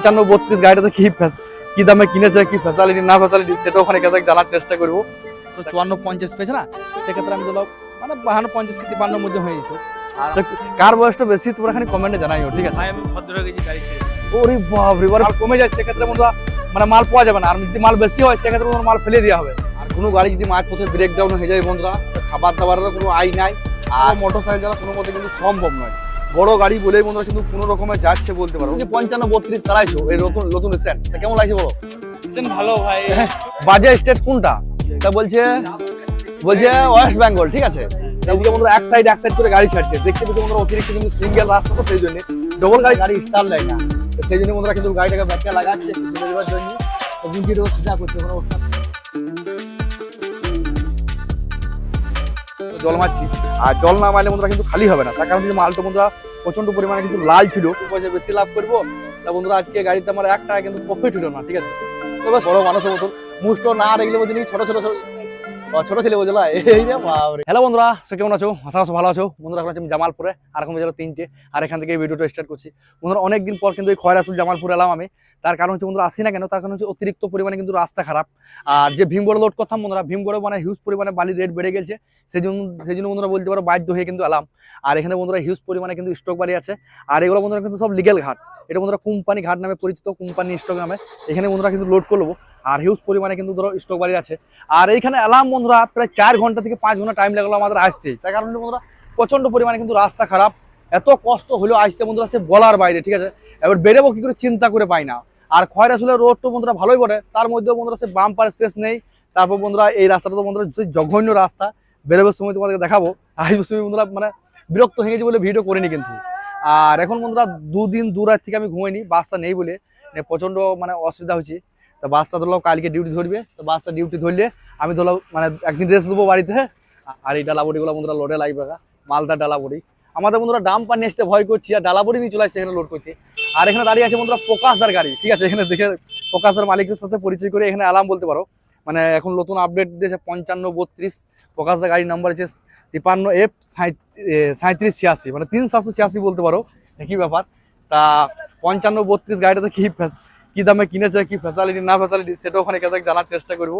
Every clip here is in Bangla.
পঞ্চান্ন বত্রিশ গাড়িটাতে কি কি দামে কিনেছে কি ফ্যাসিলিটি না ফ্যাসিলিটি সেটা ওখানে গেছে জানার চেষ্টা করব। তো চুয়ান্ন পঞ্চাশ পেয়েছে না? সেক্ষেত্রে আমি ধরলাম মানে বাহান্ন পঞ্চাশ কি তিপান্নর মধ্যে হয়ে যেত। আর কার বয়সটা বেশি তোমরা খালি কমেন্টে জানাইও ঠিক আছে? আমি ভদ্র গেছি গাড়ি ওরে বাপরে এবার মাল কমে যায় সেক্ষেত্রে বন্ধুরা মানে মাল পাওয়া যাবে না। আর যদি মাল বেশি হয় সেক্ষেত্রে বন্ধুরা মাল ফেলে দেওয়া হবে। আর কোনো গাড়ি যদি মাছ পথে ব্রেক ডাউন হয়ে যায় বন্ধুরা খাবার দাবারের কোনো আই নাই। আর মোটর সাইকেল কোনো মতে কিন্তু সম্ভব নয়। বড় গাড়ি বলেই মনে হয় কিন্তু কোনো রকমের যাচ্ছে বলতে পারো। যে পঞ্চান্ন বত্রিশ চালাইছো এই নতুন নতুন সেট কেমন লাগছে বলো? ভালো ভাই। বাজে স্টেট কোনটা? তা বলছে বলছে ওয়েস্ট বেঙ্গল ঠিক আছে? ওদিকে বন্ধুরা এক সাইড এক সাইড করে গাড়ি ছাড়ছে। দেখতে পেতে বন্ধুরা অতিরিক্ত কিন্তু সিঙ্গেল রাস্তা তো সেই জন্য। ডবল গাড়ি গাড়ি স্টার না তো সেই জন্য বন্ধুরা কিন্তু গাড়িটাকে ব্যাটটা লাগাচ্ছে জন্য। সোজা করছে জল মারছি। আর জল না মারলে বন্ধুরা কিন্তু খালি হবে না। তার কারণ হচ্ছে মালটা বন্ধুরা প্রচণ্ড পরিমাণে কিন্তু লাল ছিল। পয়সা বেশি লাভ করব। তা বন্ধুরা আজকে গাড়িতে আমার এক টাকা কিন্তু প্রফিট হলো না, ঠিক আছে? তবে বড় মানুষের মতন। মুষ্ট না রেখলে নাকি ছোট ছোট ছোট। ছেলে বুঝলা এই হ্যালো বন্ধুরা, সে কেমন আছো? আশা ভালো আছো। বন্ধুরা, এখন আছি আমি জামালপুরে। আর এখন বাজার তিনটে। আর এখান থেকে ভিডিওটা স্টার্ট করছি। বন্ধুরা, অনেকদিন পর কিন্তু এই খয়রাসুল জামালপুর এলাম আমি। তার কারণ হচ্ছে বন্ধুরা, আসি না কেন? তার কারণ হচ্ছে অতিরিক্ত পরিমাণে কিন্তু রাস্তা খারাপ। আর যে ভীমগড় লোড করতাম বন্ধুরা, ভীমগড়ে মানে হিউজ পরিমাণে বালির রেট বেড়ে গেছে। সেই জন্য সেই জন্য বন্ধুরা বলতে পারো বাধ্য হয়ে কিন্তু এলাম আর এখানে বন্ধুরা হিউজ পরিমাণে কিন্তু স্টক বাড়ি আছে। আর এগুলো বন্ধুরা কিন্তু সব লিগেল ঘাট। এটা বন্ধুরা কোম্পানি ঘাট নামে পরিচিত কোম্পানি স্টক নামে। এখানে বন্ধুরা কিন্তু লোড করব আর হিউজ পরিমাণে কিন্তু ধরো স্টক বাড়ি আছে। আর এইখানে এলাম বন্ধুরা প্রায় চার ঘণ্টা থেকে পাঁচ ঘণ্টা টাইম লাগল আমাদের আসতে। তার কারণে বন্ধুরা প্রচণ্ড পরিমাণে কিন্তু রাস্তা খারাপ। এত কষ্ট হলেও আসতে বন্ধুরা সে বলার বাইরে, ঠিক আছে? এবার বেরোবো কি করে চিন্তা করে পাই না। আর খয়রাসুলের রোড তো বন্ধুরা ভালোই বটে। তার মধ্যেও বন্ধুরা সে বাম পারে শেষ নেই। তারপর বন্ধুরা এই রাস্তাটা তো বন্ধুরা যে জঘন্য রাস্তা। বেরোবার সময় তোমাদেরকে দেখাবো। আসবার সময় বন্ধুরা মানে বিরক্ত হয়ে গেছি বলে ভিডিও করিনি কিন্তু। আর এখন বন্ধুরা দুদিন দু রাত থেকে আমি ঘুমাইনি বাসটা নেই বলে। মানে প্রচণ্ড মানে অসুবিধা হচ্ছে তো বাসটা ধরলাম কালকে ডিউটি ধরবে। তো বাসটা ডিউটি ধরলে আমি ধরলাম মানে একদিন রেস্ট দেবো বাড়িতে। আর এই ডালাবড়িগুলো বন্ধুরা লোডে লাগবে মালদা ডালাবড়ি। আমাদের বন্ধুরা ডাম পানি আসতে ভয় করছি, আর ডালাবড়ি নিয়ে চলে আসছে এখানে লোড করছি আর এখানে দাঁড়িয়ে আছে বন্ধুরা প্রকাশদার গাড়ি, ঠিক আছে? এখানে দেখে প্রকাশদার মালিকের সাথে পরিচয় করে এখানে অ্যালার্ম বলতে পারো। মানে এখন নতুন আপডেট দিয়েছে পঞ্চান্ন বত্রিশ, প্রকাশদার গাড়ির নাম্বার আছে তিপান্ন এফ সাঁত্রিশ ছিয়াশি। মানে তিন সাতশো ছিয়াশি বলতে পারো, একই ব্যাপার। তা পঞ্চান্ন বত্রিশ গাড়িটাতে কী কি দামে কিনেছে, কি ফ্যাসিলিটি না ফ্যাসিলিটি সেটা ওখানে গেছে জানার চেষ্টা করব।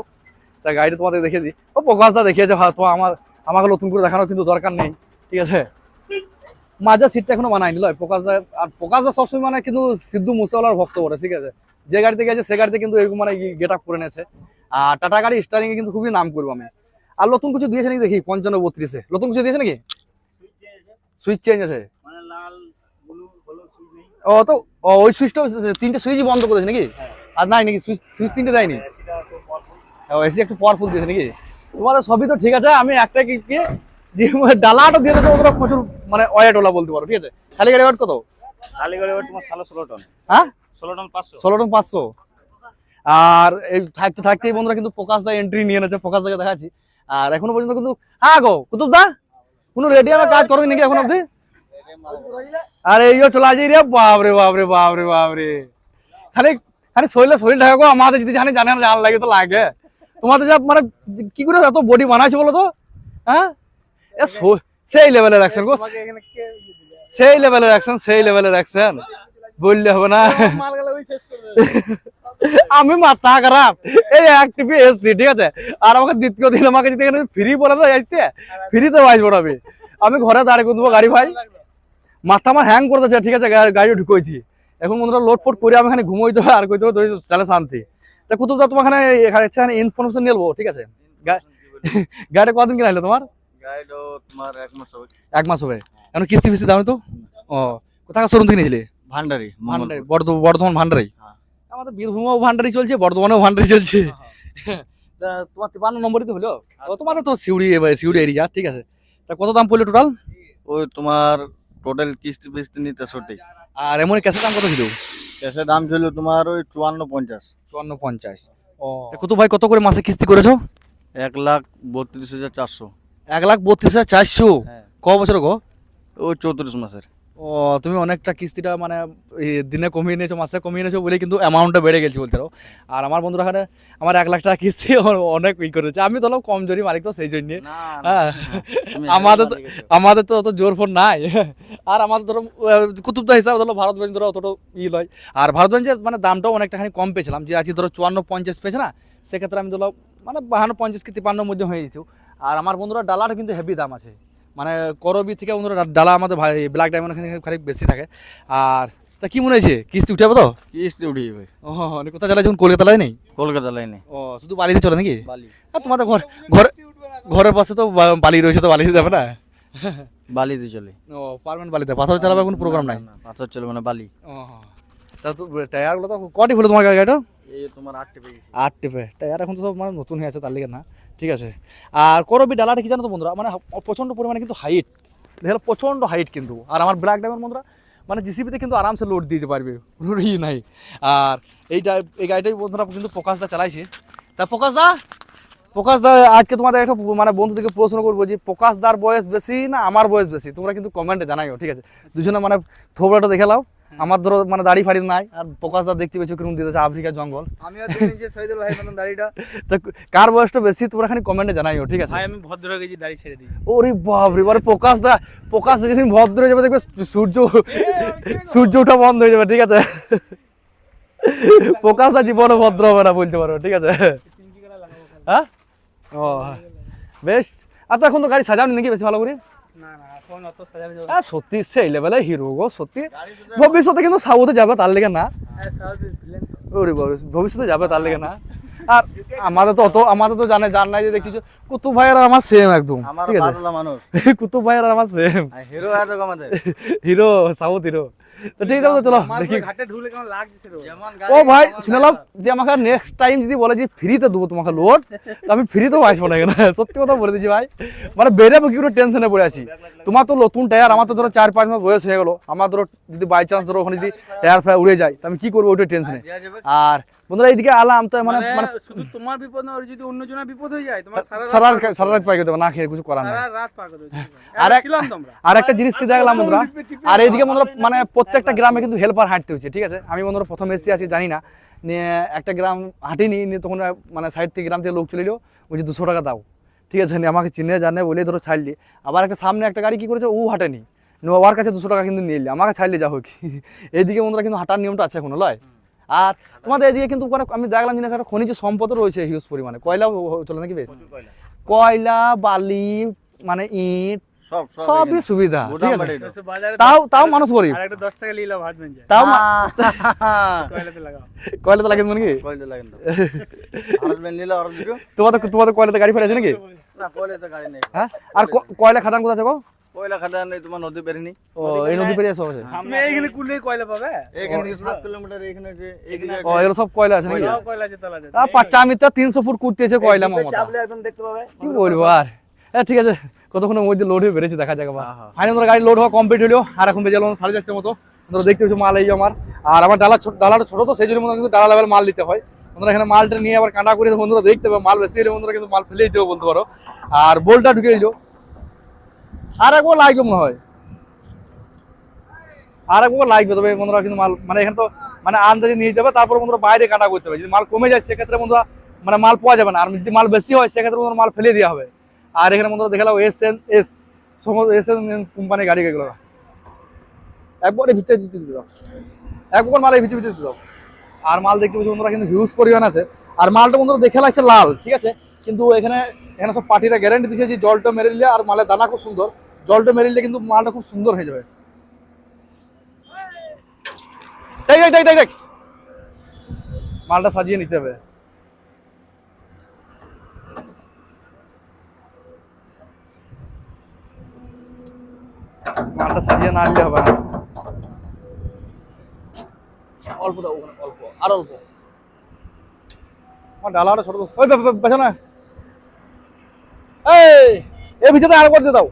তা গাড়িটা তোমাদের দেখে দিই। ও প্রকাশদা দেখিয়েছে ভাই তো আমার আমাকে নতুন করে দেখানোর কিন্তু দরকার নেই, ঠিক আছে? মাঝে সিটটা এখনও বানায়নি, লয়। প্রকাশদা, আর প্রকাশদা সবসময় মানে কিন্তু সিদ্ধু মুসাওয়ালার ভক্ত বটে, ঠিক আছে? যে গাড়িতে গেছে, সে গাড়িতে কিন্তু এরকম মানে গেট আপ করে নিয়েছে। আর টাটা গাড়ি স্টারিং এ কিন্তু খুবই নাম করব আমি। আর নতুন কিছু দিয়েছে নাকি দেখি? পঞ্চান্ন, বত্রিশে। নতুন কিছু দিয়েছে নাকি? সুইচ চেঞ্জ আছে। ও, তো ওই সুইচটা তিনটে সুইচই বন্ধ করেছে নাকি? আর নাই নাকি? সুইচ সুইচ তিনটে দেয়নি? ও, এসি একটু পাওয়ারফুল দিয়েছে নাকি? তোমাদের সবই তো ঠিক আছে, আমি একটা কি? যে মানে ডালাটা দিয়ে দিয়েছে ওটা প্রচুর মানে বলতে পারো ঠিক আছে? খালি গাড়ি ওয়েট কত? খালি গাড়ি ওর তোমার সাড়ে ষোলো টন। হ্যাঁ? ষোলো টন পাঁচশো। ষোলো টন পাঁচশো। আর এই থাকতে থাকতে বন্ধুরা কিন্তু প্রকাশ দা এন্ট্রি নিয়ে নেছে প্রকাশ দাকে দেখাচ্ছি। আর এখনও পর্যন্ত কিন্তু হ্যাঁ গো কুতুব দা কোনো রেডিয়ামে কাজ করেনি নাকি এখন আরে এইও চলে আসি রে বাপরে বাপরে বাপরে বাপরে। খালি খালি শরীরে শরীর ঢাকা গো আমাদের যদি জানি জানে জান লাগে তো লাগে। তোমাদের যা মানে কি করে এত বডি বানাইছে বলো তো? হ্যাঁ? সেই লেভেলের অ্যাকশন গো? সেই লেভেলের অ্যাকশন সেই লেভেলের অ্যাকশন বললে হবে না। দেবে। আমি মাথা খারাপ। এই একটিপি এসছি ঠিক আছে? আর আমাকে দ্বিতীয় দিন আমাকে যদি এখানে ফ্রি বলে তো আসতে? ফ্রিতে আসব না আমি। আমি ঘরে দাঁড়িয়ে করে দেবো গাড়ি ভাই। মাথা আমার হ্যাং করে দিচ্ছে ঠিক আছে? গাড়ি ঢুকোইছি। এখন বন্ধুরা লোড ফোট করে আমি এখানে ঘুমোইতে হবে আর কইতে হবে তাহলে শান্তি। তা কুতুবদা তোমার এখানে এখানে ইনফরমেশন নিয়ে ঠিক আছে? গাড়ি কদিন কিনা হলো তোমার? তোমার এক মাস হবে। এক মাস হবে। এখন কিস্তি ফিস্তি দাও তো? ও কোথাকার শোরুম থেকে নিয়েছিলে? ভান্ডারি ভান্ডারি বর্ধমান ভান্ডারি? হ্যাঁ। আমাদের বীরভূমেও ভান্ডারি চলছে বর্ধমানেও ভান্ডারি চলছে। তা তোমার তিপান্ন নম্বরই তো হলো? তোমাদের তো সিউড়ি সিউড়ি এরিয়া ঠিক আছে। তা কত দাম পড়ল টোটাল ওই তোমার টোটাল কিস্তি ফিস্তি নিয়ে তেষট্টি আর এমন ক্যাশের দাম কত ছিল? ক্যাশের দাম ছিল তোমার ওই চুয়ান্ন পঞ্চাশ। চুয়ান্ন পঞ্চাশ। ও। কত ভাই কত করে মাসে কিস্তি করেছ? এক লাখ বত্রিশ হাজার চারশো। এক লাখ বত্রিশ হাজার চারশো। হ্যাঁ। ক বছর গো? ও চৌত্রিশ মাসের। ও তুমি অনেকটা কিস্তিটা মানে দিনে কমিয়ে নিয়েছো মাসে কমিয়ে নিয়েছো বলে কিন্তু অ্যামাউন্টটা বেড়ে গেছে বলতে আর আমার বন্ধুরা এখানে আমার এক লাখ টাকা কিস্তি অনেক ই করেছে। আমি তো কমজোরি মালিক তো সেই জন্যে। হ্যাঁ। আমাদের তো। আমাদের তো অত জোর ফোর নাই। আর আমাদের ধরো কুতুবদা হিসাবে ধরো ভারত বেঞ্চ ধরো অতটা ই লয়। আর ভারত বেঞ্চের মানে দামটাও অনেকটাখানি কম পেয়েছিলাম। যে আজকে ধরো চুয়ান্ন পঞ্চাশ পেয়েছে না সেক্ষেত্রে আমি ধরো মানে বাহান্ন পঞ্চাশ কি তিপান্নর মধ্যে হয়ে যেত। আর আমার বন্ধুরা ডালার কিন্তু হেভি দাম আছে। মানে করবি থেকে বন্ধুরা ডালা আমাদের ভাই ব্ল্যাক ডায়মন্ড এখানে বেশি থাকে। আর তা কি মনে হয়েছে? কিস্তি উঠাবো তো? কিস্তি উঠিয়ে ভাই ও কোথায় চালাই যখন কলকাতা লাই নেই? কলকাতা লাইনে ও শুধু বালিতে চলে নাকি? বালি। আর তোমাদের ঘর ঘরে ঘরের পাশে তো বালি রয়েছে তো বালিতে যাবে না? বালিতে চলে। ও পারবেন বালিতে। পাথর চালাবে কোনো প্রোগ্রাম নাই? পাথর চলে মানে বালি। ও তা তো টায়ারগুলো তো কটি হলো তোমার গাড়িটা এই তোমার আটটে পেয়েছি আট টিপে। টায়ার এখন তো সব মানে নতুন হয়ে আছে তার লিগে না। ঠিক আছে। আর করবি ডালাটা কি জানো তো বন্ধুরা? মানে প্রচণ্ড পরিমাণে কিন্তু হাইট দেখো, প্রচণ্ড হাইট কিন্তু। আর আমার ব্ল্যাক ডায়মন্ড বন্ধুরা মানে জিসিবিতে কিন্তু আরামসে লোড দিতে পারবে। নাই। আর এইটা এই গাড়িটাই বন্ধুরা কিন্তু প্রকাশদা চালাইছে। তা প্রকাশদা প্রকাশদা আজকে তোমাদের একটা মানে বন্ধুদেরকে প্রশ্ন করব যে প্রকাশদার বয়স বেশি না আমার বয়স বেশি? তোমরা কিন্তু কমেন্টে জানাইও, ঠিক আছে? দুজনে মানে থোবড়াটা দেখে লাও। আমার ধরো মানে দাড়ি ফাড়ি নাই আর প্রকাশদা দেখতে পেয়েছ কীরকম দিতেছে আফ্রিকার জঙ্গল। আমিও দেখে নিয়েছি শহীদুল ভাই মতন দাড়িটা। তা কার বয়সটা বেশি? তোমরা খালি কমেন্টে জানাইও ঠিক আছে? ভাই আমি ভদ্র হয়ে গেছি দাড়ি ছেড়ে দিয়েছি। ওরে বাপরে বারে প্রকাশ দা প্রকাশ যেদিন ভদ্র হয়ে যাবে দেখবে সূর্য সূর্য ওঠা বন্ধ হয়ে যাবে ঠিক আছে? প্রকাশ দা জীবনে ভদ্র হবে না বলতে পারো ঠিক আছে? হ্যাঁ? ও বেশ। আর তো এখন তো গাড়ি সাজাওনি নাকি বেশি ভালো করে? না না এখন অত সাজানো যাবে হ্যাঁ সত্যি সেই লেভেলে হিরো গো সত্যি। ভবিষ্যতে কিন্তু সাউথে যাবে তার লেগে না। হ্যাঁ ওরে ভবিষ্যতে যাবে তার লেগে না। আর আমাদের তো অত আমাদের তো জানে জান নাই যে দেখছি কুতুব ভাইয়ের আর আমার সেম একদম ঠিক আছে? কুতুব ভাইয়ের আর আমার same hero hero south hero তো ঠিক আছে চলো দেখি। ঘাটে ঢুলে কেমন লাগছে ও ভাই শুনলাম যে আমাকে নেক্সট টাইম যদি বলে যে ফ্রিতে দেবো তোমাকে লোড তো আমি ফ্রিতেও আসব না কেন? সত্যি কথা বলে দিচ্ছি ভাই। মানে বেরোবো কি টেনশনে পড়ে আছি? তোমার তো নতুন টায়ার আমার তো ধরো চার পাঁচ মাস বয়স হয়ে গেলো। আমার ধরো যদি বাই চান্স ধরো ওখানে যদি টায়ার ফায়ার উড়ে যায় তো আমি কি করব ওইটা টেনশনে আর বন্ধুরা এইদিকে আলাম তো মানে মানে মানে শুধু তোমার বিপদ না যদি অন্য জনের বিপদ হয়ে যায় তোমার সারা সারা রাত সারা রাত দেবো না খেয়ে কিছু করার নাই। সারা রাত দেবে আর একটা জিনিস কি দেখলাম বন্ধুরা? আর এইদিকে বন্ধুরা মানে প্রত্যেকটা গ্রামে কিন্তু হেল্পার হাঁটতে হচ্ছে ঠিক আছে? আমি বন্ধুরা প্রথম এসেছি আছি জানি না। নিয়ে একটা গ্রাম হাঁটিনি নিয়ে তখন মানে সাইড থেকে গ্রাম থেকে লোক চলে এলো বলছে দুশো টাকা দাও। ঠিক আছে আমাকে চিনে জানে বলে ধরো ছাড়লি আবার একটা সামনে একটা গাড়ি কি করেছে ও হাঁটেনি। নিয়ে ওর কাছে দুশো টাকা কিন্তু নিয়ে আমাকে ছাড়লে যা হোক। এইদিকে বন্ধুরা কিন্তু হাঁটার নিয়মটা আছে এখনও লয়? আর তোমাদের এদিকে কিন্তু আমি দেখলাম জিনিস একটা খনিজ সম্পদও রয়েছে হিউজ পরিমাণে। কয়লা চলে নাকি বেশ? কয়লা বালি মানে ইট সবই সুবিধা ঠিক আছে। তাও তাও মানুষ গরিব। আর একটা দশ টাকা লিলাম ভাত বেন যায় তাও কয়লাতে লাগে নাকি কইলে লাগেন তো। আর বেন নিলে আর দিও তোমাদের তোমাদের কয়লাতে গাড়ি ফেলে আছে নাকি? না কইলে তো গাড়ি নেই। হ্যাঁ? আর কয়লা খাদান কোথা আছে গো? কয়লা খাদান নেই তোমার নদী বেরিনি ও এই নদী পেরিয়ে সব আছে তুমি এইখানে কুললে কয়লা পাবে? কিলোমিটার আছে এখানে ও এগুলো সব কয়লা আছে নাকি? কয়লা আছে আর ফুট মামা। চাপলে একদম দেখতে পাবে। কি বলব আর? হ্যাঁ ঠিক আছে। কতক্ষণের মধ্যে লোড হয়ে বেড়েছে দেখা যাক আবার। হ্যাঁ, হ্যাঁ। ফাইনাল গাড়ি লোড হওয়া কমপ্লিট হলো। আর এখন বেজে গেলো সাড়ে চারটে মতো। তোমরা দেখতে পাচ্ছ মাল এই আমার। আর আমার ডালা ডালাটা ছোট তো সেই জন্য কিন্তু ডালা লেভেল মাল নিতে হয়। বন্ধুরা এখানে মালটা নিয়ে আবার কাঁটা করে বন্ধুরা দেখতে পাবে। মাল বেশি হলে বন্ধুরা কিন্তু মাল ফেলে দিতে বলতে পারো। আর বোলটা ঢুকে দিল আর একবার লাগবে মনে হয়। আর একবার লাগবে তবে বন্ধুরা কিন্তু মাল মানে এখানে তো মানে আন্দাজে নিয়ে যাবে তারপর বন্ধুরা বাইরে কাটা করতে হবে। যদি মাল কমে যায় সেক্ষেত্রে বন্ধুরা মানে মাল পাওয়া যাবে না। আর যদি মাল বেশি হয় সেক্ষেত্রে বন্ধুরা মাল ফেলে দেওয়া হবে। আর এখানে বন্ধুরা দেখালাম এস এন এস সমস্ত এস এন কোম্পানির গাড়ি এগুলো। একবারে ভিতরে ভিতরে দিতে দাও। একবার মালের ভিতরে ভিতরে দিতে দাও। আর মাল দেখতে পাচ্ছি বন্ধুরা কিন্তু হিউজ পরিমাণ আছে। আর মালটা বন্ধুরা দেখে লাগছে লাল, ঠিক আছে? কিন্তু এখানে এখানে সব পার্টিরা গ্যারান্টি দিচ্ছে যে জলটা মেরে নিলে আর মালের দানা খুব সুন্দর। জলটা মেরে নিলে কিন্তু মালটা খুব সুন্দর হয়ে যাবে। দেখ দেখ দেখ দেখ। মালটা সাজিয়ে নিতে হবে। মালটা সাজিয়ে না আনলে হবে না। অল্প দাও ওখানে, অল্প, আর অল্প। আমার ডালাটা ছোট ওই বেছো না। এই ভিতরে আর করতে দাও।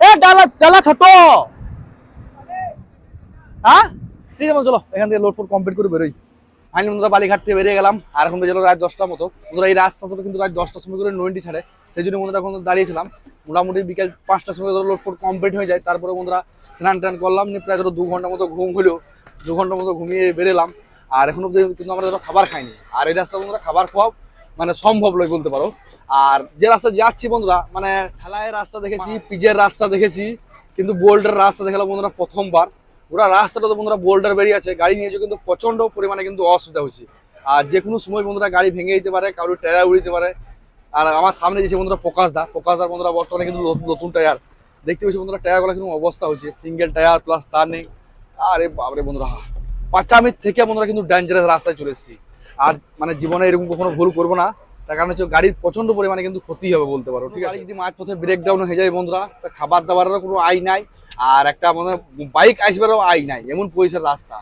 এ, ডালা ডালা ছোট। হ্যাঁ? ঠিক আছে, চলো, এখান থেকে লোড ফোড কমপ্লিট করে বেরোই। ফাইনালি বন্ধুরা বালিঘাট থেকে বেরিয়ে গেলাম আর এখন বেজে রাত দশটার মতো। বন্ধুরা এই রাস্তা তো কিন্তু রাত দশটার সময় করে নয়নটি ছাড়ে সেই জন্য বন্ধুরা এখন দাঁড়িয়েছিলাম। মোটামুটি বিকেল পাঁচটার সময় ধরো লোড কমপ্লিট হয়ে যায়। তারপরে বন্ধুরা স্নান টান করলাম নিয়ে প্রায় ধরো দু ঘণ্টার মতো ঘুম হলো দু ঘণ্টার মতো ঘুমিয়ে বেরোলাম। আর এখন অব্দি কিন্তু আমরা ধরো খাবার খাইনি। আর এই রাস্তা বন্ধুরা খাবার খাওয়া মানে সম্ভব নয় বলতে পারো। আর যে রাস্তা যাচ্ছি বন্ধুরা মানে ঠেলায় রাস্তা দেখেছি পিজের রাস্তা দেখেছি কিন্তু বোল্ডের রাস্তা দেখলাম বন্ধুরা প্রথমবার। পুরো রাস্তাটা তো বন্ধুরা বোল্ডার বেরিয়ে আছে। গাড়ি নিয়েছে কিন্তু প্রচণ্ড পরিমাণে কিন্তু অসুবিধা হচ্ছে। আর যে কোনো সময় বন্ধুরা গাড়ি ভেঙে যেতে পারে, কারোর টায়ার উড়ে যেতে পারে। আর আমার সামনে যে বন্ধুরা প্রকাশ দা, প্রকাশ দার বন্ধুরা বর্তমানে কিন্তু নতুন- টায়ার দেখতে পাচ্ছি বন্ধুরা টায়ারগুলো কিন্তু অবস্থা হচ্ছে। সিঙ্গেল টায়ার প্লাস টার্নিং আরে বাবরে বন্ধুরা। পাঁচামির থেকে বন্ধুরা কিন্তু ডেঞ্জারাস রাস্তায় চলে এসেছি। আর মানে জীবনে এরকম কখনো ভুল করব না। তার কারণ হচ্ছে গাড়ির প্রচণ্ড পরিমাণে কিন্তু ক্ষতি হবে বলতে পারো, ঠিক আছে? যদি মাঝ পথে ব্রেকডাউন হয়ে যায় বন্ধুরা, তা খাবার দাবারেরও কোনো আই নাই। আর একটা মানে বাইক আসবারও আই নাই, এমন পয়সার রাস্তা।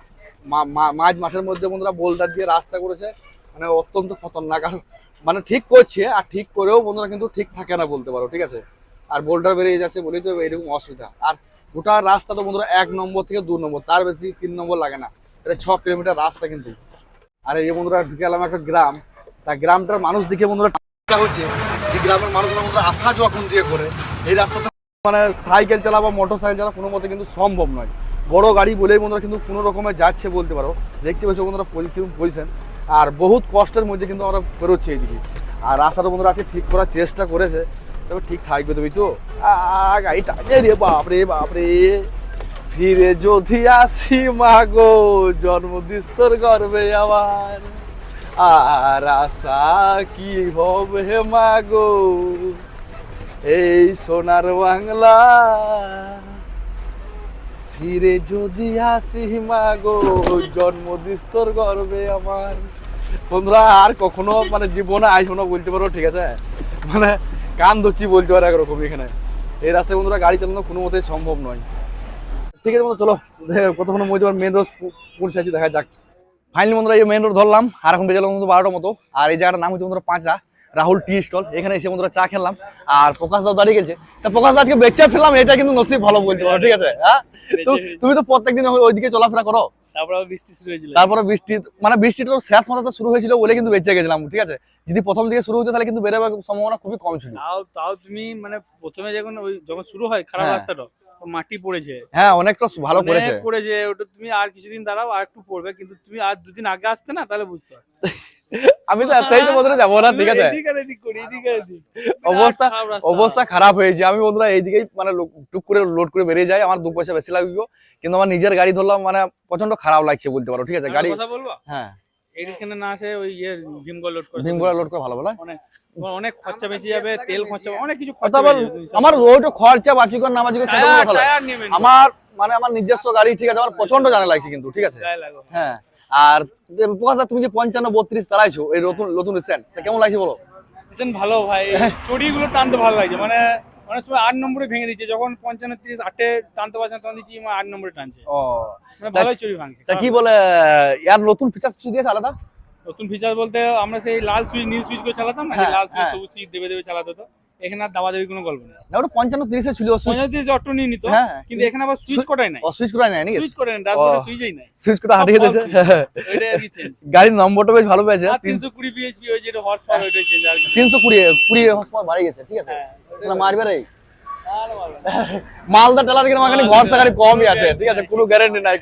মাঝ মাঠের মধ্যে বন্ধুরা বোল্ডার দিয়ে রাস্তা করেছে মানে অত্যন্ত খতরনাক। আর মানে ঠিক করছে, আর ঠিক করেও বন্ধুরা কিন্তু ঠিক থাকে না বলতে পারো, ঠিক আছে? আর বোল্ডার বেরিয়ে যাচ্ছে বলেই তো এরকম অসুবিধা। আর গোটা রাস্তা তো বন্ধুরা এক নম্বর থেকে দু নম্বর, তার বেশি তিন নম্বর লাগে না। এটা ছ কিলোমিটার রাস্তা কিন্তু। আর এই বন্ধুরা ঢুকে গেলাম একটা গ্রাম, তা গ্রামটার মানুষ দেখে বন্ধুরা হচ্ছে, যে গ্রামের মানুষরা বন্ধুরা আসা কোন দিয়ে করে, এই রাস্তাটা মানে সাইকেল চালা বা মোটর সাইকেল চালা কোনো মতে কিন্তু সম্ভব নয়। বড় গাড়ি বলেই বন্ধুরা কিন্তু কোনো রকমের যাচ্ছে বলতে পারো। দেখতে পাচ্ছ বন্ধুরা পজিটিভ পজিশন আর বহুত কষ্টের মধ্যে কিন্তু আমরা বেরোচ্ছি এইদিকে। আর রাস্তাটা বন্ধুরা আজকে ঠিক করার চেষ্টা করেছে। তবে ঠিক থাকবে তুমি তো। গাড়িটা রে বাপরে বাপরে। ফিরে যদি আসি মাগো জন্মদিস্তর গর্বে আমার। আর আশা কি হবে মাগো এই সোনার বাংলা। ফিরে যদি আসি মাগো জন্মদিস্তর গর্বে আমার। বন্ধুরা, আর কখনো মানে জীবনে আসব না, বলতে পারো, ঠিক আছে? মানে কান ধরছি, বলতে পারো একরকম এখানে। এই রাস্তায় বন্ধুরা, গাড়ি চালানো কোনো মতেই সম্ভব নয়। ঠিক আছে বন্ধু চলো। কতক্ষণ মধ্যে মেন রোড পৌঁছে আছি, দেখা যাক। ফাইনালি বন্ধুরা, এই মেন রোড ধরলাম। আর এখন বেজে বন্ধু বারোটার মতো। আর এই জায়গাটার নাম হচ্ছে বন্ধুরা পাঁচরা। রাহুল টি স্টল এখানে এসে বন্ধুরা চা খেলাম। আর প্রকাশ দাও দাঁড়িয়ে গেছে। তা প্রকাশ আজকে বেচে ফেললাম এটা কিন্তু নসিব ভালো বলতে পারো ঠিক আছে? হ্যাঁ? তুমি তো প্রত্যেকদিন ওই- ওইদিকে চলাফেরা করো। তারপরে বৃষ্টি মানে বৃষ্টিটা তো শেষ মাথাতে শুরু হয়েছিল বলে কিন্তু বেঁচে গেছিলাম ঠিক আছে? যদি প্রথম দিকে শুরু হতো তাহলে কিন্তু বেরোবার সম্ভাবনা খুবই কম ছিল। তাও তাও তুমি মানে প্রথমে যখন ওই যখন শুরু হয় খারাপ হ্যাঁ। রাস্তাটা মাটি পড়েছে। হ্যাঁ অনেকটা ভালো করেছে পড়েছে ওটা তুমি আর কিছুদিন দাঁড়াও আর একটু পড়বে কিন্তু তুমি আর দুদিন আগে আসতে না তাহলে বুঝতে পারবে। আমি তো এতই তো বন্ধুরা যাব না ঠিক আছে? এদিক অবস্থা- অবস্থা খারাপ হয়েছে আমি বন্ধুরা এইদিকেই মানে টুক করে লোড করে বেরিয়ে যাই। আমার দু পয়সা বেশি লাগবে। কিন্তু আমার নিজের গাড়ি ধরলাম মানে প্রচণ্ড খারাপ লাগছে বলতে পারো ঠিক আছে? গাড়ি হ্যাঁ। এইখানে না আসে ওই ইয়ে ভীমগল লোড করে ভীমগড়া লোড করে ভালো বলা। অনেক অনেক খরচা বেঁচে যাবে তেল খরচা অনেক কিছু খরচা আমার ওইটা খরচা না সেটা কথা। আমার মানে আমার নিজস্ব গাড়ি ঠিক আছে আমার প্রচণ্ড জানা লাগছে কিন্তু ঠিক আছে। হ্যাঁ আর প্রকাশ তুমি যে পঞ্চান্ন বত্রিশ চালাইছো এই নতুন নতুন রিসেন্ট কেমন লাগছে বলো? ভীষণ ভালো ভাই। চড়িগুলো টানতে ভালো লাগছে মানে অনেক সময় আট নম্বরে ভেঙে দিচ্ছে যখন পঞ্চান্ন তিরিশ আটে টানতে পারছে তখন দিচ্ছি আট নম্বরে টানছে। ও। মানে ভালোই চুরি ভাঙছে। তা কি বলে আর নতুন ফিচার কিছু দিয়েছে আলাদা? নতুন ফিচার বলতে আমরা সেই লাল সুইচ নীল সুইচ করে চালাতাম না হ্যাঁ, লাল সুইচ হ্যাঁ। সবুজ সুইচ দেবে দেবে চালাতে হতো এখানে আর দাবা দাবি কোনো গল্প নেই। না ওটা পঞ্চান্ন তিরিশে ছিল পঞ্চাশ তিরিশ অটো নিয়ে নিত হ্যাঁ। কিন্তু এখানে আবার সুইচ কোটাই নাই। সুইচ নাকি? সুইচ নাই। সুইচই নাই। সুইচ হাঁটিয়ে দিয়েছে গাড়ির নম্বরটা বেশ ভালো পেয়েছে। বিএইচপি হর্স পাওয়ার ওইটাই চেঞ্জ আর হর্স পাওয়ার বাড়ি গেছে ঠিক আছে? হ্যাঁ মারবে রে। মালদা টেলার থেকে আমার ভরসা গাড়ি কমই আছে ঠিক আছে? কোনো গ্যারেন্টি নাই।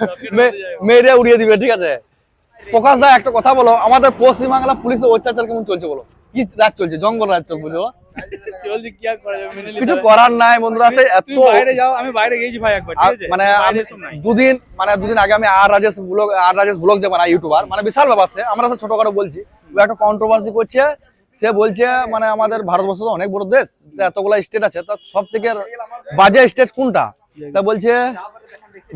Rocket মে- উড়ে যাবে। মেরে উড়িয়ে দিবে ঠিক আছে? প্রকাশ দা একটা কথা বলো আমাদের পশ্চিমবাংলা পুলিশের অত্যাচার কেমন চলছে বলো? কি রাত চলছে? জঙ্গল রাত চলছে বুঝলো চলছে কি আর করা যাবে? মেনে কিছু করার নাই বন্ধুরা সে এত বাইরে যাও আমি বাইরে গেছি ভাই একবার ঠিক আছে? মানে আমি দুদিন মানে দুদিন আগে আমি আর রাজেশ ব্লগ আর রাজেশ ব্লগ যে ইউটিউবার মানে বিশাল ব্যাপার সে আমরা তো ছোটখাটো বলছি ও একটা কন্ট্রোভার্সি করছে সে বলছে মানে আমাদের ভারতবর্ষ তো অনেক বড় দেশ এতগুলো স্টেট আছে তা সব থেকে বাজে স্টেট কোনটা? তা বলছে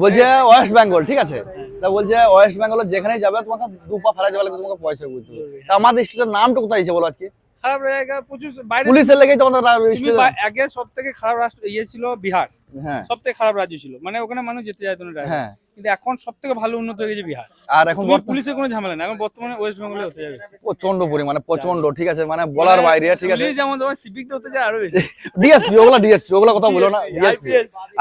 বলছে ওয়েস্ট বেঙ্গল ঠিক আছে? তা বলছে ওয়েস্ট বেঙ্গল যেখানে যাবে তোমাকে দু পা ফেলা যাবে তোমাকে পয়সা করতে হবে। তা আমাদের স্টেটের নামটা কোথায় বলো আজকে? খারাপ জায়গা প্রচুর বাইরে পুলিশের লেগেই তো আমাদের তুমি স্টেট বা- আগে সব থেকে খারাপ রাষ্ট্র ইয়ে ছিল বিহার। হ্যাঁ। সব থেকে খারাপ রাজ্য ছিল। মানে ওখানে মানুষ যেতে চাইতো না হ্যাঁ। কিন্তু এখন সব থেকে ভালো উন্নত হয়ে গেছে বিহার। আর এখন পুলিশের কোনো ঝামেলা না এখন বর্তমানে ওয়েস্ট বেঙ্গলে হতে যাবে। প্রচণ্ড পরিমাণে প্রচণ্ড ঠিক আছে? মানে বলার বাইরে ঠিক আছে? যেমন তোমার সিভিক হতে যায় আরও বেশি। ডিএসপি ওগুলো ডিএসপি ওগুলো কথা বলো না। ডিএসপি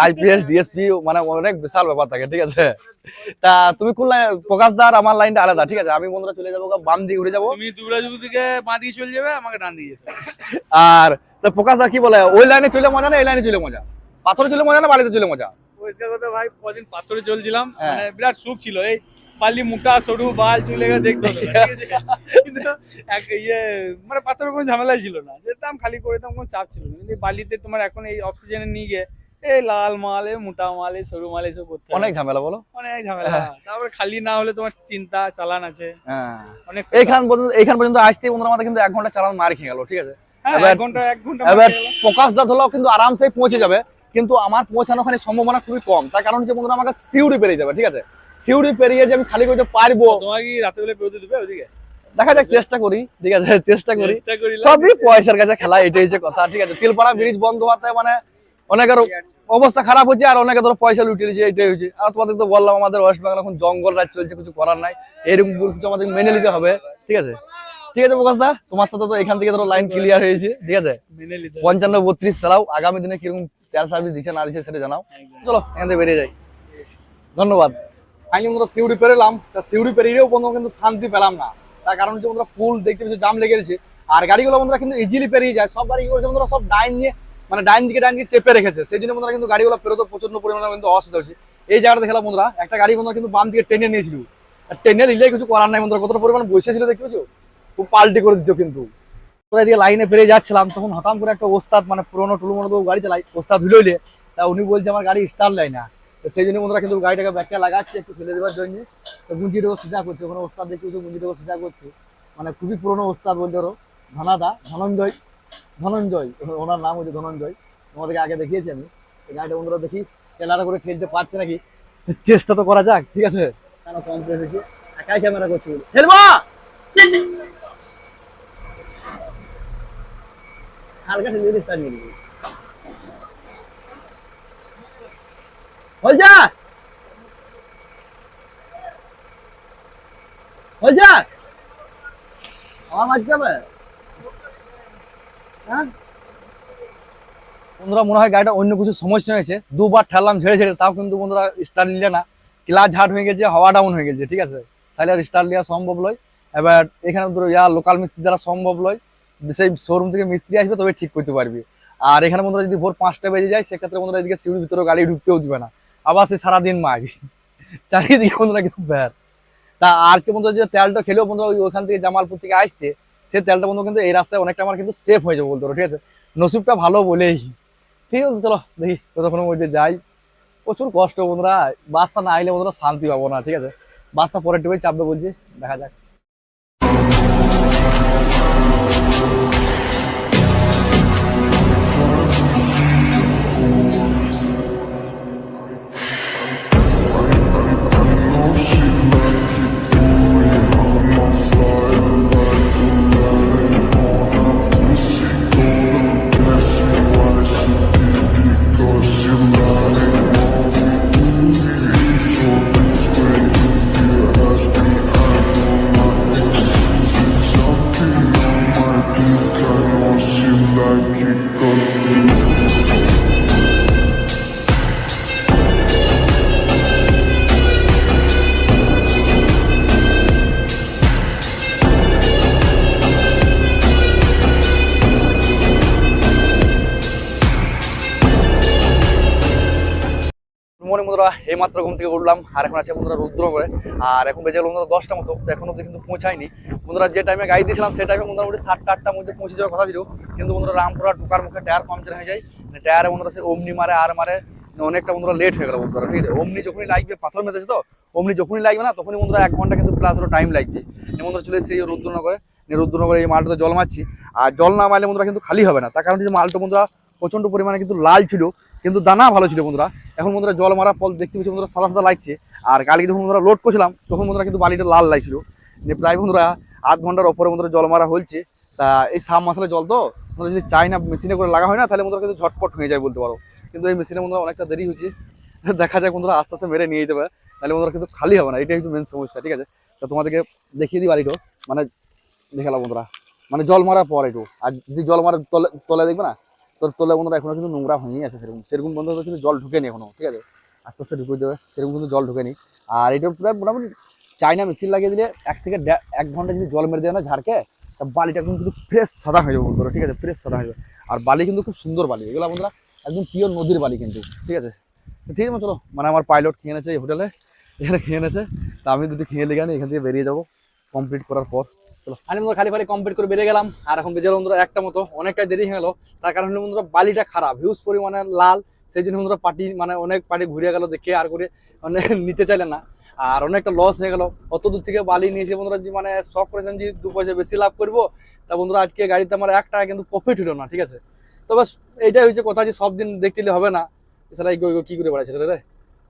আইপিএস ডিএসপি মানে অনেক বিশাল ব্যাপার থাকে ঠিক আছে? তা তুমি কোন লাইন প্রকাশদার আমার লাইনটা আলাদা ঠিক আছে? আমি বন্ধুরা চলে যাব বাম দিকে ঘুরে যাব। তুমি দুবরাজপুর থেকে বাঁ দিকে চলে যাবে আমাকে ডান দিকে আর তো প্রকাশদা কি বলে? ওই লাইনে চলে মজা না এই লাইনে চলে মজা? পাথরে চলে মজা না বাড়িতে চলে মজা? পরিষ্কার কথা ভাই কদিন পাথরে চলছিলাম হ্যাঁ। মানে বিরাট সুখ ছিল। এই পাল্লি মোটা সরু বাল চুলে দেখতে? কিন্তু ইয়ে মানে পাথরের কোনো ঝামেলাই ছিল না। যেতাম খালি করে দিতাম কোনো চাপ ছিল না। কিন্তু বালিতে তোমার এখন এই অক্সিজেনে নিয়ে গিয়ে এই লাল মাল মোটা মাল সরু মাল এসব করতে অনেক ঝামেলা বলো? অনেক ঝামেলা। তারপরে খালি না হলে তোমার চিন্তা চালান আছে। হ্যাঁ। অনেক এইখান পর্যন্ত এইখান পর্যন্ত আসতে বন্ধুরা আমাদের কিন্তু এক ঘণ্টা চালান মার খেয়ে গেল ঠিক আছে? হ্যাঁ, এবার- এক ঘণ্টা এক ঘণ্টা এবার মাঝে গেল। প্রকাশদা ধরলেও কিন্তু আরামসে পৌঁছে যাবে। কিন্তু আমার পৌঁছানো ওখানে সম্ভাবনা খুবই কম। তার কারণ হচ্ছে বন্ধুরা আমাকে সিউড়ি পেরিয়ে যাবে ঠিক আছে? সিউড়ি পেরিয়ে যে আমি খালি করতে পারব। তোমাকে কি রাতে বেলা বেরোতে দেবে ওদিকে? দেখা যাক চেষ্টা করি ঠিক আছে? চেষ্টা করি। সবই পয়সার কাছে খেলা এটাই হচ্ছে কথা ঠিক আছে? তিলপাড়া ব্রিজ বন্ধ হতে মানে অনেকের অবস্থা খারাপ হচ্ছে আর অনেকে ধরো পয়সা লুটিয়ে দিচ্ছে এটাই হচ্ছে। আর তোমাদের তো বললাম আমাদের ওয়েস্ট বেঙ্গল এখন জঙ্গল রাজ চলছে কিছু করার নাই। এরকম কিছু আমাদের মেনে নিতে হবে ঠিক আছে? ঠিক আছে প্রকাশ দা তোমার সাথে তো এখান থেকে ধরো লাইন ক্লিয়ার হয়েছে ঠিক আছে? পঞ্চান্ন বত্রিশ চালাও আগামী দিনে কীরকম তেল সার্ভিস দিচ্ছে না দিচ্ছে সেটা জানাও। চলো এখান থেকে বেরিয়ে যাই। ধন্যবাদ। ফাইনালি আমরা সিউড়ি পেরেলাম। তা সিউড়ি পেরিয়েও বন্ধু কিন্তু শান্তি পেলাম না। তার কারণ হচ্ছে বন্ধুরা পুল দেখতে পেয়েছি জাম লেগে গেছে। আর গাড়িগুলো বন্ধুরা কিন্তু ইজিলি পেরিয়ে যায়। সব গাড়ি করেছে বন্ধুরা? সব ডাইন নিয়ে মানে ডাইন দিকে ডাইন দিকে চেপে রেখেছে। সেই জন্য বন্ধুরা কিন্তু গাড়িগুলো পেরোতে প্রচণ্ড পরিমাণে কিন্তু অসুবিধা হচ্ছে এই জায়গাটা দেখলাম বন্ধুরা একটা গাড়ি বন্ধুরা কিন্তু বাম দিকে টেনে নিয়েছিল। আর টেনে নিলে কিছু করার নাই বন্ধুরা। কতটা পরিমাণ বসেছিল দেখতে পেয়েছ? খুব পাল্টি করে দিত কিন্তু। এদিকে লাইনে পেরিয়ে যাচ্ছিলাম তখন হঠাৎ করে একটা ওস্তাদ মানে পুরোনো টুলুমনো তো গাড়ি চালাই ওস্তাদ হইলে তা উনি বলছে আমার গাড়ি স্টার্ট লাইন না তো সেই জন্য বন্ধুরা কিন্তু গাড়িটাকে ব্যাগটা লাগাচ্ছে একটু ফেলে দেওয়ার জন্য। তো গুঞ্জি দেবো সিধা করছে ওখানে ওস্তাদ দেখতে তো গুঞ্জি দেবো সিধা করছে। মানে খুবই পুরোনো ওস্তাদ বলতে পারো ধনাদা ধনঞ্জয় ধনঞ্জয় ওনার নাম হচ্ছে ধনঞ্জয়। তোমাদেরকে আগে দেখিয়েছি আমি। এই গাড়িটা বন্ধুরা দেখি ক্যামেরা করে খেলতে পারছে নাকি? চেষ্টা তো করা যাক ঠিক আছে? কেন কম প্লেস হয়েছে একাই ক্যামেরা করছে খেলবা! হ্যাঁ? বন্ধুরা, মনে হয় গাড়িটা অন্য কিছু সমস্যা হয়েছে। দুবার ঠেললাম ঝেড়ে ঝেড়ে তাও কিন্তু বন্ধুরা স্টার্ট নিলে না। ক্লাচ ঝাট হয়ে গেছে, হাওয়া ডাউন হয়ে গেছে, ঠিক আছে? তাহলে আর স্টার্ট নেওয়া সম্ভব নয়। এবার এখানে ধরো, ইয়া লোকাল মিস্ত্রি দ্বারা সম্ভব নয়। সেই শোরুম থেকে মিস্ত্রি আসবে তবে ঠিক করতে পারবি। আর এখানে বন্ধুরা যদি ভোর পাঁচটা বেজে যায়, সেক্ষেত্রে বন্ধুরা এদিকে সিউড়ির ভিতরে গাড়ি ঢুকতেও দিবে না। আবার সে সারাদিন মার। চারিদিকে বন্ধুরা কিন্তু ব্যার। তা আজকে বন্ধুরা যে তেলটা খেলেও বন্ধুরা ওখান থেকে জামালপুর থেকে আসতে, সে তেলটা বন্ধু কিন্তু এই রাস্তায় অনেকটা আমার কিন্তু সেফ হয়ে যাবে বলতে ঠিক আছে? নসিবটা ভালো বলেই। ঠিক আছে, চলো দেখি কতক্ষণের মধ্যে যাই। প্রচুর কষ্ট বন্ধুরা। বাসটা না আইলে বন্ধুরা শান্তি পাবো না, ঠিক আছে? বাসটা পরের টিপে চাপবে বলছি, দেখা যাক। মনে বন্ধুরা এই মাত্র ঘুম থেকে উঠলাম, আর এখন আছে বন্ধুরা রুদ্র করে আর এখন বেজে গেল বন্ধুরা দশটা মতো এখন অব্দি কিন্তু পৌঁছায়নি। বন্ধুরা যে টাইমে গাড়ি দিয়েছিলাম, সেই টাইমে মোটামুটি সাতটা, আটটার মধ্যে পৌঁছে যাওয়ার কথা ছিল। কিন্তু বন্ধুরা রামপুরা ঢোকার মুখে টায়ার পাংচার হয়ে যায় মানে টায়ারে বন্ধুরা সে অমনি মারে, আর মারে অনেকটা বন্ধুরা লেট হয়ে গেল বন্ধুরা ঠিক আছে অমনি যখনই লাগবে, পাথর মেতেছে তো, অমনি যখনই লাগবে না, তখনই বন্ধুরা এক ঘণ্টা কিন্তু প্লাস ধরো টাইম লাগবে। নিয়ে বন্ধুরা চলে এসেছি রুদ্রনগরে রুদ্রনগরে এই মালটাতে জল মারছি। আর জল না মারলে বন্ধুরা কিন্তু খালি হবে না, তার কারণ হচ্ছে মালটা বন্ধুরা প্রচণ্ড পরিমাণে কিন্তু লাল ছিল। কিন্তু দানা ভালো ছিল বন্ধুরা। এখন বন্ধুরা জল মারা ফল দেখতে পেয়েছি বন্ধুরা, সাদা সাদা লাগছে। আর কালকে যখন বন্ধুরা লোড করছিলাম, তখন বন্ধুরা কিন্তু বালিটা লাল লাগছিল। যে প্রায় বন্ধুরা আধ ঘণ্টার ওপরে বন্ধুরা জল মারা হয়েছে। তা এই সাব মাসালে জল তো বন্ধুরা যদি চাই না মেশিনে করে লাগা হয় না, তাহলে বন্ধুরা কিন্তু ঝটপট হয়ে যায় বলতে পারো। কিন্তু এই মেশিনে বন্ধুরা অনেকটা দেরি হয়েছে। দেখা যায় বন্ধুরা আস্তে আস্তে মেরে নিয়ে যেতে পারে। তাহলে বন্ধুরা কিন্তু খালি হবে না, এটাই কিন্তু মেন সমস্যা, ঠিক আছে? তো তোমাদেরকে দেখিয়ে দিই বাড়িটা। মানে দেখালাম বন্ধুরা। মানে জল মারার পর একটু। আর যদি জল মারার তলে তলে দেখবে না তোর তোলা বন্ধুরা এখনও কিন্তু নোংরা হয়েই আছে সেরকম। সেরকম বন্ধুরা কিন্তু জল ঢুকেনি এখনও, ঠিক আছে? আস্তে আস্তে ঢুকে দেবে, সেরকম কিন্তু জল ঢুকেনি। আর এটা প্রায় মোটামুটি চাইনা মেশিন লাগিয়ে দিলে এক থেকে এক ঘণ্টা যদি জল মেরে দেয় না ঝাড়কে, তা বালিটা কিন্তু ফ্রেশ সাদা হয়ে যাবে বন্ধুরা, ঠিক আছে? ফ্রেশ সাদা হয়ে যাবে। আর বালি কিন্তু খুব সুন্দর বালি, এগুলো বন্ধুরা একদম পিওর নদীর বালি কিন্তু, ঠিক আছে? ঠিক আছে, চলো মানে আমার পাইলট খেয়ে এনেছে এই হোটেলে এখানে খেয়ে এনেছে তা আমি দুটো খেয়ে লেগে এখান থেকে বেরিয়ে যাব কমপ্লিট করার পর। আমি বন্ধুরা খালি ফালি কমপ্লিট করে বেরিয়ে গেলাম। আর এখন বেজে বন্ধুরা একটা মতো, অনেকটাই দেরি হয়ে গেলো। তার কারণ হলো বন্ধুরা বালিটা খারাপ হিউজ পরিমাণে লাল। সেই জন্য বন্ধুরা পার্টি মানে অনেক পার্টি ঘুরে গেল দেখে, আর করে মানে নিতে চাইলেন না। আর অনেকটা লস হয়ে গেল। অত দূর থেকে বালি নিয়েছে বন্ধুরা, যে মানে শখ করেছেন যে দু পয়সা বেশি লাভ করব। তা বন্ধুরা আজকে গাড়িতে আমার এক টাকা কিন্তু প্রফিট হলো না, ঠিক আছে? তো বাস এইটাই হচ্ছে কথা যে সব দিন দেখতে হবে না। এছাড়া এই কি করে বেড়াচ্ছে রে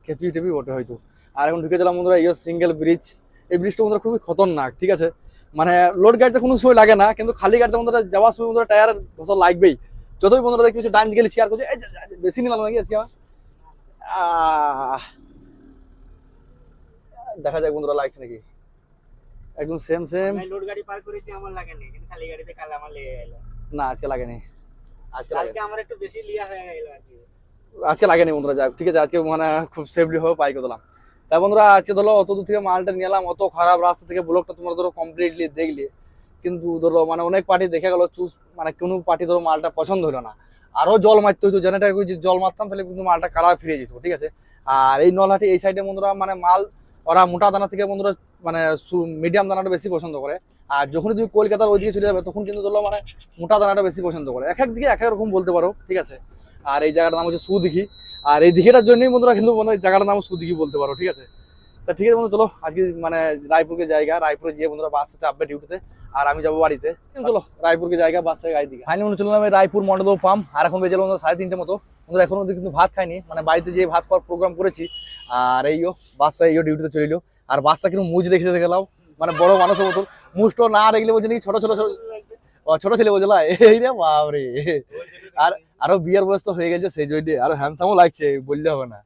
খেপি, টেপি বটে হয়তো। আর এখন ঢুকে গেলাম বন্ধুরা, এই সিঙ্গেল ব্রিজ এই ব্রিজটা বন্ধুরা খুবই খতরনাক, ঠিক আছে? মানে লোড গাড়িতে কোনো সময় লাগে না কিন্তু খালি গাড়িতে বন্ধুরা যাওয়ার সময় বন্ধুরা টায়ার ঘষা লাগবেই। যতই বন্ধুরা দেখতে পাচ্ছি ডান দিকে শেয়ার করছে বেশি নিলাম নাকি আজকে আমার? দেখা যাক বন্ধুরা লাগছে নাকি। একদম সেম সেম লোড গাড়ি পার করেছি আমার লাগেনি কিন্তু খালি গাড়িতে কাল আমার লেগে গেল। না আজকে লাগেনি আজকে লাগে আমার একটু বেশি লিয়া হয়ে গেল আজকে লাগেনি বন্ধুরা যাক ঠিক আছে আজকে মানে খুব সেফলি হবে পাই দিলাম তাই বন্ধুরা, আজকে ধরো অত দূর থেকে মালটা নিলাম, অত খারাপ রাস্তা থেকে ব্লকটা তোমরা ধরো কমপ্লিটলি দেখলে। কিন্তু ধরো মানে অনেক পার্টি দেখে গেলো চুজ মানে কোনো পার্টি ধরো মালটা পছন্দ হলো না। আরও জল মারতে হতো জেনারেটার জল মারতাম, তাহলে কিন্তু মালটা কালার ফিরে যেত, ঠিক আছে? আর এই নলহাটি, এই সাইডে বন্ধুরা মানে মাল ওরা মোটা দানা থেকে বন্ধুরা মানে মিডিয়াম দানাটা বেশি পছন্দ করে। আর যখন তুমি কলকাতার ওইদিকে চলে যাবে, তখন কিন্তু ধরো মানে মোটা দানাটা বেশি পছন্দ করে। এক এক দিকে এক এক রকম বলতে পারো, ঠিক আছে? আর এই জায়গাটার নাম হচ্ছে সুদিঘি। আর এই দিঘিটার জন্যই বন্ধুরা কিন্তু মানে জায়গাটার নাম সুদিঘি বলতে পারো ঠিক আছে? তা ঠিক আছে বন্ধু চলো আজকে মানে রায়পুরকে জায়গা রায়পুরে গিয়ে বন্ধুরা বাসে চাপবে ডিউটিতে আর আমি যাব বাড়িতে। চলো রায়পুরকে জায়গা বাসে গাড়ি দিকে ফাইনালি বন্ধু চললাম আমি রায়পুর মন্ডল পাম আর এখন বেজে বন্ধু সাড়ে তিনটে মতো। বন্ধুরা এখন অব্দি কিন্তু ভাত খাইনি মানে বাড়িতে যে ভাত খাওয়ার প্রোগ্রাম করেছি আর এইও বাসটা এইও ডিউটিতে চলিল আর বাসটা কিন্তু মুজ রেখে গেলাম মানে বড় মানুষের মতো। মুজটো না রেখলে বলছে নাকি ছোট ছোট ছোট ছেলে বুঝলা এই রে বাপরে। আর আরও বিয়ের বয়স তো হয়ে গেছে, সেই জন্য আরও হ্যান্ডসামও লাগছে, বললে হবে না।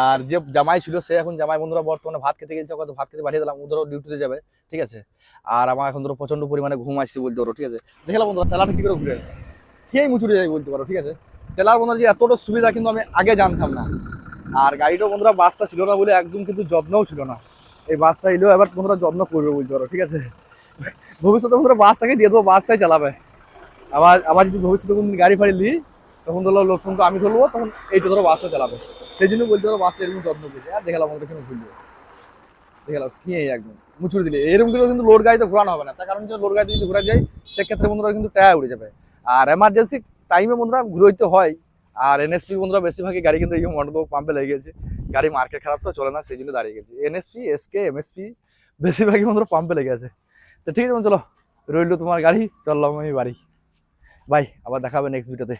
আর যে জামাই ছিল, সে এখন জামাই বন্ধুরা বর্তমানে ভাত খেতে গেছে, ওকে তো ভাত খেতে পাঠিয়ে দিলাম ওদেরও ডিউটিতে যাবে, ঠিক আছে? আর আমার এখন ধরো প্রচণ্ড পরিমাণে ঘুম আসছে বলতে পারো, ঠিক আছে? দেখলাম বন্ধুরা তেলাটা কি করে ঘুরে খেয়েই মুচুরে যাই বলতে পারো, ঠিক আছে? তেলার বন্ধুরা, যে এতটা সুবিধা কিন্তু আমি আগে জানতাম না। আর গাড়িটাও বন্ধুরা বাসটা ছিল না বলে একদম কিন্তু যত্নও ছিল না। এই বাসটা এলেও এবার বন্ধুরা যত্ন করবে বলতে পারো, ঠিক আছে? ভবিষ্যতে বন্ধুরা বাসটাকে দিয়ে দেবো, বাসটাই চালাবে। আবার আবার যদি ভবিষ্যতে কোনো গাড়ি ফাড়ি নিই, তখন ধরো তো আমি ধরবো, তখন এইটা ধরো বাসটা চালাবে। সেই জন্য বলতে পারো বাসটা এরকম যত্ন করছে আর দেখালাম আমাদের কেন ভুলবে? দেখালাম খেয়ে একদম মুচুরে দিলে। এরকম করে কিন্তু লোড গাড়িতে ঘোরানো হবে না। তার কারণ যদি লোড গাড়িতে যদি ঘোরা যায়, সেক্ষেত্রে বন্ধুরা কিন্তু টায়ার উড়ে যাবে। আর এমার্জেন্সি টাইমে বন্ধুরা ঘুরোইতে হয়। আর এনএসপি বন্ধুরা বেশিরভাগই গাড়ি কিন্তু এই মন্ডপ পাম্পে লেগে গেছে। গাড়ি মার্কেট খারাপ তো, চলে না, সেই জন্য দাঁড়িয়ে গেছে। এনএসপি এসকে এমএসপি বেশিরভাগই বন্ধুরা পাম্পে লেগে আছে। তো ঠিক আছে চলো, রইল তোমার গাড়ি, চললাম আমি বাড়ি। বাই আবার দেখাবে নেক্সট ভিডিওতে